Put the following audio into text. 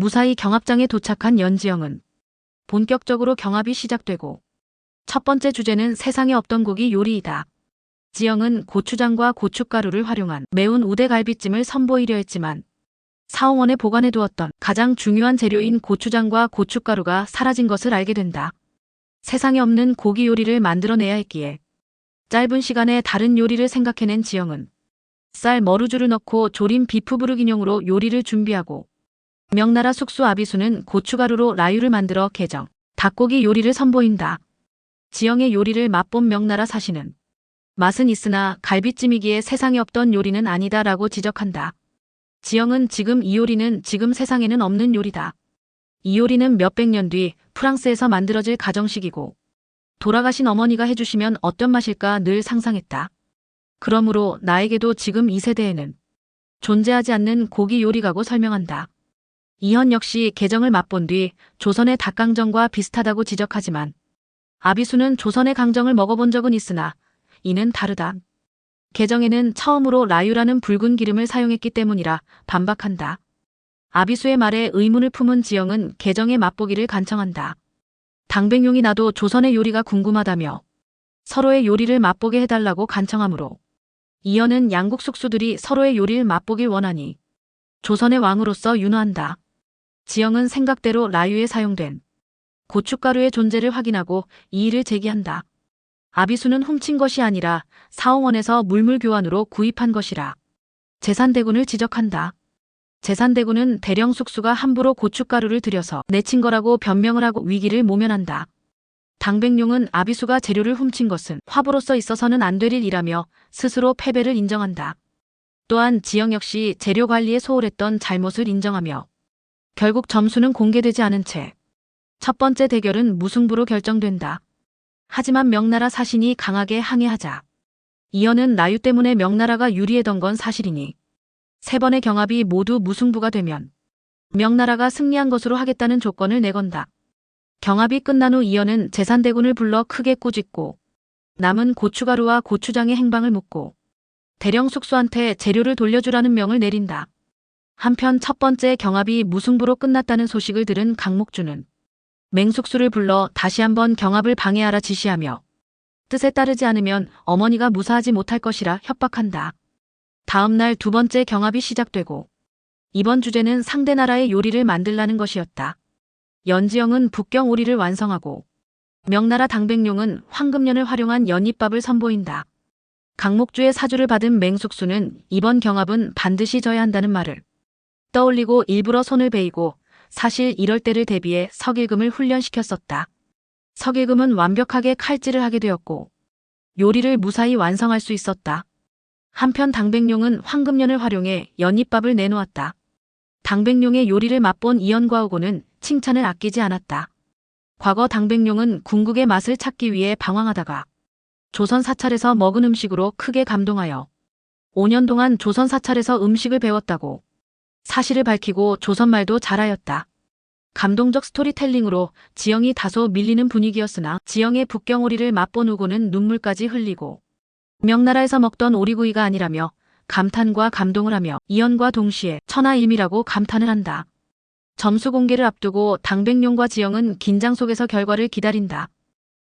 무사히 경합장에 도착한 연지영은 본격적으로 경합이 시작되고 첫 번째 주제는 세상에 없던 고기 요리이다. 지영은 고추장과 고춧가루를 활용한 매운 우대갈비찜을 선보이려 했지만 사홍원에 보관해 두었던 가장 중요한 재료인 고추장과 고춧가루가 사라진 것을 알게 된다. 세상에 없는 고기 요리를 만들어내야 했기에 짧은 시간에 다른 요리를 생각해낸 지영은 쌀 머루주를 넣고 조림 비프부르 인용으로 요리를 준비하고 명나라 숙수 아비수는 고춧가루로 라유를 만들어 개정, 닭고기 요리를 선보인다. 지영의 요리를 맛본 명나라 사신은 맛은 있으나 갈비찜이기에 세상에 없던 요리는 아니다라고 지적한다. 지영은 지금 이 요리는 지금 세상에는 없는 요리다. 이 요리는 몇백 년 뒤 프랑스에서 만들어질 가정식이고 돌아가신 어머니가 해주시면 어떤 맛일까 늘 상상했다. 그러므로 나에게도 지금 이 세대에는 존재하지 않는 고기 요리가고 설명한다. 이현 역시 개정을 맛본 뒤 조선의 닭강정과 비슷하다고 지적하지만 아비수는 조선의 강정을 먹어본 적은 있으나 이는 다르다. 개정에는 처음으로 라유라는 붉은 기름을 사용했기 때문이라 반박한다. 아비수의 말에 의문을 품은 지영은 개정의 맛보기를 간청한다. 당백용이 나도 조선의 요리가 궁금하다며 서로의 요리를 맛보게 해달라고 간청하므로 이현은 양국 숙수들이 서로의 요리를 맛보길 원하니 조선의 왕으로서 윤호한다. 지영은 생각대로 라유에 사용된 고춧가루의 존재를 확인하고 이의를 제기한다. 아비수는 훔친 것이 아니라 사홍원에서 물물 교환으로 구입한 것이라 재산대군을 지적한다. 재산대군은 대령 숙수가 함부로 고춧가루를 들여서 내친 거라고 변명을 하고 위기를 모면한다. 당백룡은 아비수가 재료를 훔친 것은 화보로서 있어서는 안 될 일이라며 스스로 패배를 인정한다. 또한 지영 역시 재료 관리에 소홀했던 잘못을 인정하며 결국 점수는 공개되지 않은 채 첫 번째 대결은 무승부로 결정된다. 하지만 명나라 사신이 강하게 항의하자 이현은 나유 때문에 명나라가 유리했던 건 사실이니 세 번의 경합이 모두 무승부가 되면 명나라가 승리한 것으로 하겠다는 조건을 내건다. 경합이 끝난 후 이현은 재산대군을 불러 크게 꾸짖고 남은 고추가루와 고추장의 행방을 묻고 대령 숙수한테 재료를 돌려주라는 명을 내린다. 한편 첫 번째 경합이 무승부로 끝났다는 소식을 들은 강목주는 맹숙수를 불러 다시 한번 경합을 방해하라 지시하며 뜻에 따르지 않으면 어머니가 무사하지 못할 것이라 협박한다. 다음 날 두 번째 경합이 시작되고 이번 주제는 상대 나라의 요리를 만들라는 것이었다. 연지영은 북경 오리를 완성하고 명나라 당백룡은 황금년을 활용한 연잎밥을 선보인다. 강목주의 사주를 받은 맹숙수는 이번 경합은 반드시 져야 한다는 말을 떠올리고 일부러 손을 베이고 사실 이럴 때를 대비해 석일금을 훈련시켰었다. 석일금은 완벽하게 칼질을 하게 되었고 요리를 무사히 완성할 수 있었다. 한편 당백룡은 황금년을 활용해 연잎밥을 내놓았다. 당백룡의 요리를 맛본 이연과 오고는 칭찬을 아끼지 않았다. 과거 당백룡은 궁극의 맛을 찾기 위해 방황하다가 조선 사찰에서 먹은 음식으로 크게 감동하여 5년 동안 조선 사찰에서 음식을 배웠다고 사실을 밝히고 조선말도 잘하였다. 감동적 스토리텔링으로 지영이 다소 밀리는 분위기였으나 지영의 북경오리를 맛본 우고는 눈물까지 흘리고 명나라에서 먹던 오리구이가 아니라며 감탄과 감동을 하며 이연과 동시에 천하일미라고 감탄을 한다. 점수 공개를 앞두고 당백룡과 지영은 긴장 속에서 결과를 기다린다.